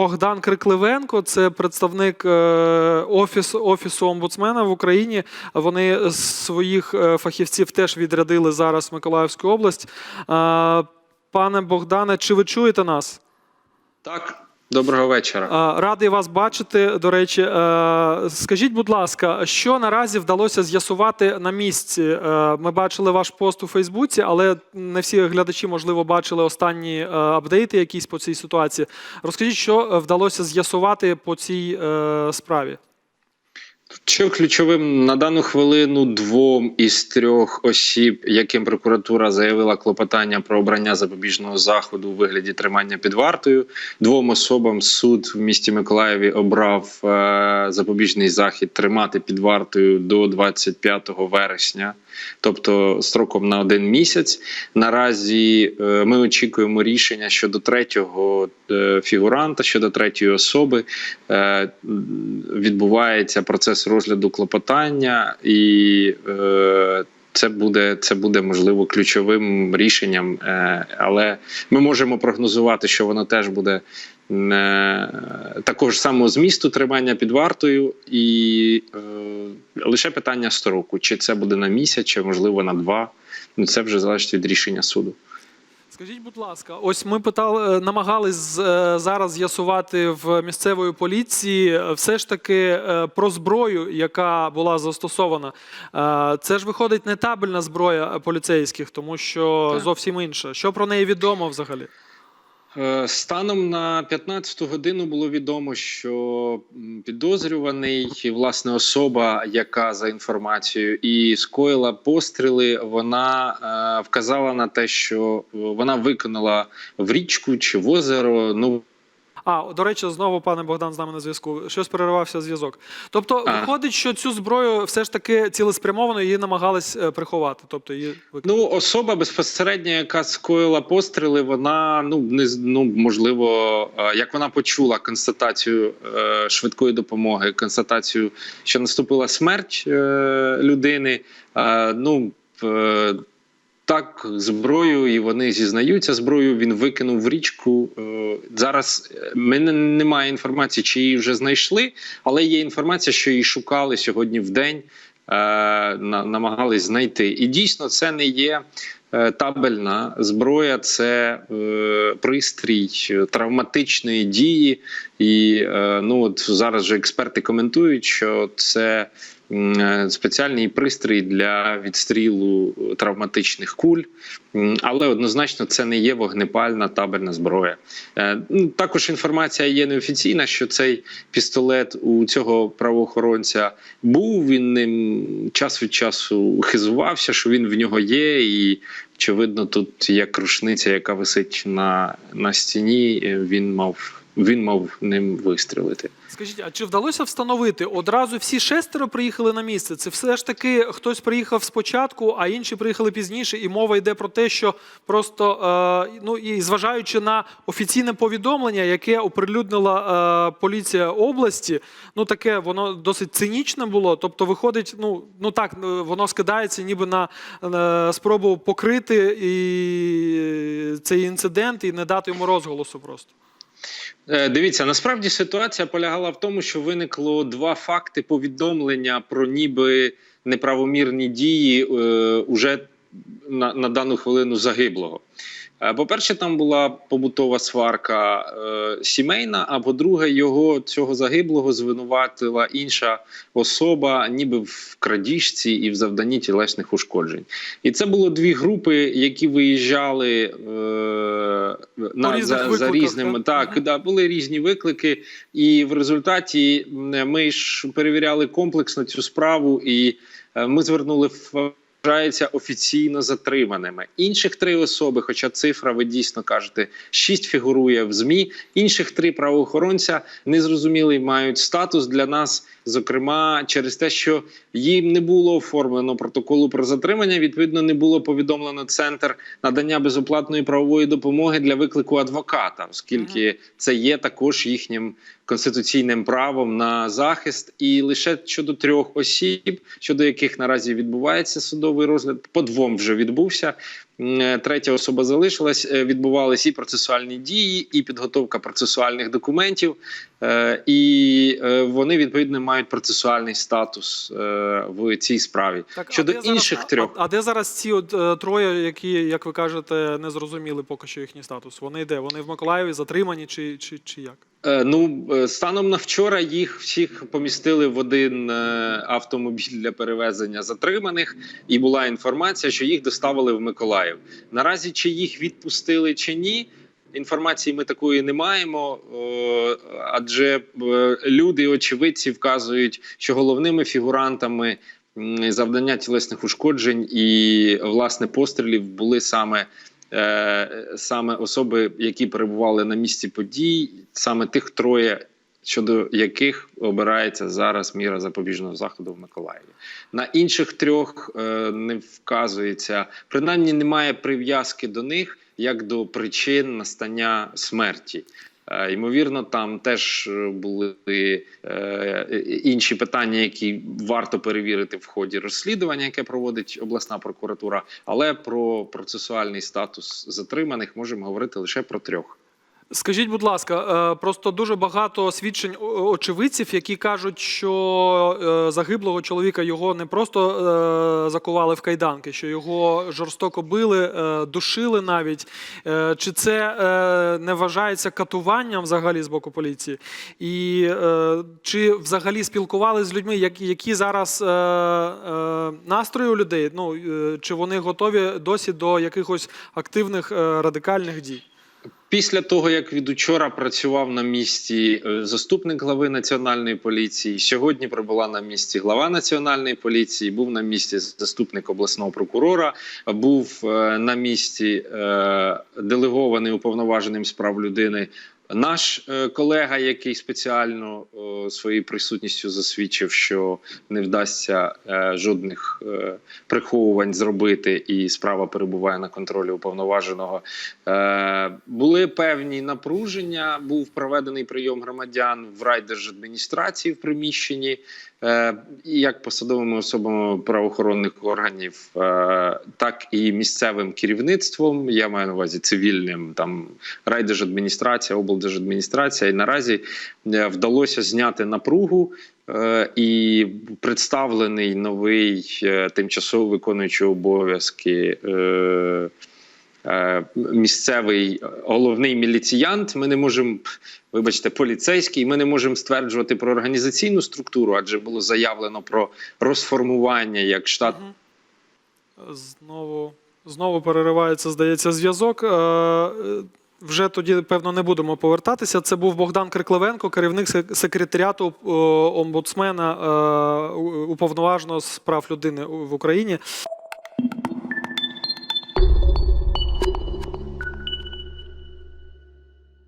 Богдан Крикливенко, це представник е, офіс, офісу омбудсмена в Україні. Вони своїх е, фахівців теж відрядили зараз в Миколаївську область. Е, Пане Богдане, чи ви чуєте нас? Так, доброго вечора. Радий вас бачити. До речі, Е, скажіть, будь ласка, що наразі вдалося з'ясувати на місці? Е, Ми бачили ваш пост у Фейсбуці, але не всі глядачі, можливо, бачили останні е, апдейти якісь по цій ситуації. Розкажіть, що вдалося з'ясувати по цій справі? Що ключовим на дану хвилину двом із трьох осіб, яким прокуратура заявила клопотання про обрання запобіжного заходу у вигляді тримання під вартою. Двом особам суд в місті Миколаєві обрав е, запобіжний захід тримати під вартою до 25 вересня, тобто строком на один місяць. Наразі е, ми очікуємо рішення щодо третього е, фігуранта, щодо третьої особи. Е, відбувається процес розгляду клопотання, і е, це буде це буде можливо ключовим рішенням, е, але ми можемо прогнозувати, що воно теж буде е, також самого змісту тримання під вартою, і е, лише питання строку: чи це буде на місяць, чи можливо на два. Ну це вже залежить від рішення суду. Скажіть, будь ласка, ось ми питали, е, намагались е, зараз з'ясувати в місцевої поліції е, все ж таки про зброю, яка була застосована. Це ж виходить не табельна зброя поліцейських, тому що Так. зовсім інша. Що про неї відомо взагалі? Е, Станом на 15-ту годину було відомо, що підозрюваний, власне, особа, яка за інформацією і скоїла постріли, вона е, вказала на те, що е, вона виконала в річку чи в озеро. Ну А, до речі, знову пане Богдан з нами на зв'язку. Щось перервався зв'язок. Тобто, А. виходить, що цю зброю все ж таки цілеспрямовано її намагались е, приховати. Тобто її Ну, особа безпосередньо, яка скоїла постріли, вона ну не ну можливо, е, як вона почула констатацію е, швидкої допомоги, констатацію, що наступила смерть е, людини. Е, ну е, так, зброю, і вони зізнаються зброю. Він викинув в річку. Е, Зараз е, мене немає інформації, чи її вже знайшли, але є інформація, що її шукали сьогодні в день, е, намагались знайти. І дійсно, це не є. Табельна зброя це пристрій травматичної дії, і ну от зараз же експерти коментують, що це спеціальний пристрій для відстрілу травматичних куль, але однозначно це не є вогнепальна табельна зброя. Е, ну, Також інформація є неофіційна, що цей пістолет у цього правоохоронця був. Він ним час від часу хизувався, що він в нього є, і очевидно, тут як рушниця, яка висить на, на стіні, е, він мав. Він мав ним вистрілити. Скажіть, а чи вдалося встановити одразу всі шестеро приїхали на місце? Це все ж таки хтось приїхав спочатку, а інші приїхали пізніше, і мова йде про те, що просто е, ну і зважаючи на офіційне повідомлення, яке оприлюднила е, поліція області, ну таке воно досить цинічне було. Тобто, виходить, ну ну так, е, воно скидається, ніби на е, спробу покрити і цей інцидент і не дати йому розголосу просто. Е, Дивіться, насправді ситуація полягала в тому, що виникло два факти повідомлення про ніби неправомірні дії е, уже на, на дану хвилину загиблого. Е, По-перше, там була побутова сварка е, сімейна, а по-друге, його цього загиблого звинуватила інша особа, ніби в крадіжці і в завданні тілесних ушкоджень. І це було дві групи, які виїжджали е, на, різних за, за різними. так? Так, Мгм. да, були різні виклики, і в результаті ми ж перевіряли комплексно цю справу, і е, ми звернули в. Вважаються офіційно затриманими. Інших три особи, хоча цифра, ви дійсно кажете, шість фігурує в ЗМІ. Інших три правоохоронця незрозумілий мають статус для нас, зокрема через те, що їм не було оформлено протоколу про затримання. Відповідно, не було повідомлено центр надання безоплатної правової допомоги для виклику адвоката, оскільки це є також їхнім конституційним правом на захист. І лише щодо трьох осіб, щодо яких наразі відбувається судовий розгляд, по двом вже відбувся. М, Третя особа залишилась, е, відбувалися і процесуальні дії, і підготовка процесуальних документів, е, і е, вони відповідно мають процесуальний статус е, в цій справі. Так, Щодо а де зараз- інших трьох, А, а де зараз ці от, е, троє, які, як ви кажете, не зрозуміли поки що їхній статус? Вони де? Вони в Миколаєві затримані чи, чи, чи як? Е, Ну, е, станом на вчора їх всіх помістили в один е, автомобіль для перевезення затриманих, і була інформація, що їх доставили в Миколаїв. Наразі чи їх відпустили чи ні. Інформації ми такої не маємо, адже люди, очевидці, вказують, що головними фігурантами завдання тілесних ушкоджень і власне пострілів були саме саме особи, які перебували на місці подій, саме тих троє, щодо яких обирається зараз міра запобіжного заходу в Миколаєві. На інших трьох е, не вказується, принаймні немає прив'язки до них як до причин настання смерті. Е, Ймовірно, там теж е, були е, інші питання, які варто перевірити в ході розслідування, яке проводить обласна прокуратура. Але про процесуальний статус затриманих можемо говорити лише про трьох. Скажіть, будь ласка, е, просто дуже багато свідчень очевидців, які кажуть, що е, загиблого чоловіка його не просто е, закували в кайданки, що його жорстоко били, душили навіть. Чи це не вважається катуванням взагалі з боку поліції? І чи взагалі спілкувалися з людьми, які, зараз настрої у людей? Ну чи вони готові досі до якихось активних радикальних дій? Після того, як від учора працював на місці е, заступник глави національної поліції, сьогодні прибула на місці глава національної поліції, був на місці заступник обласного прокурора, був е, на місці е, делегований уповноваженим з прав людини. Наш е, колега, який спеціально е, своєю присутністю засвідчив, що не вдасться е, жодних приховувань зробити, і справа перебуває на контролі уповноваженого. Були певні напруження. Був проведений прийом громадян в райдержадміністрації в приміщенні, як посадовими особами правоохоронних органів, е, так і місцевим керівництвом. Я маю на увазі цивільним там райдержадміністрація, облдержадміністрація. І наразі е, вдалося зняти напругу. Е, І представлений новий е, тимчасово виконуючий обов'язки е, е, місцевий головний міліціянт. Ми не можемо, вибачте, поліцейський. Ми не можемо стверджувати про організаційну структуру, адже було заявлено про розформування як штат. Знову, знову переривається, здається, зв'язок. Е, е, Вже тоді, певно, не будемо повертатися. Це був Богдан Крикливенко, керівник сек- секретаріату е, омбудсмена е, уповноваженого з прав людини в Україні.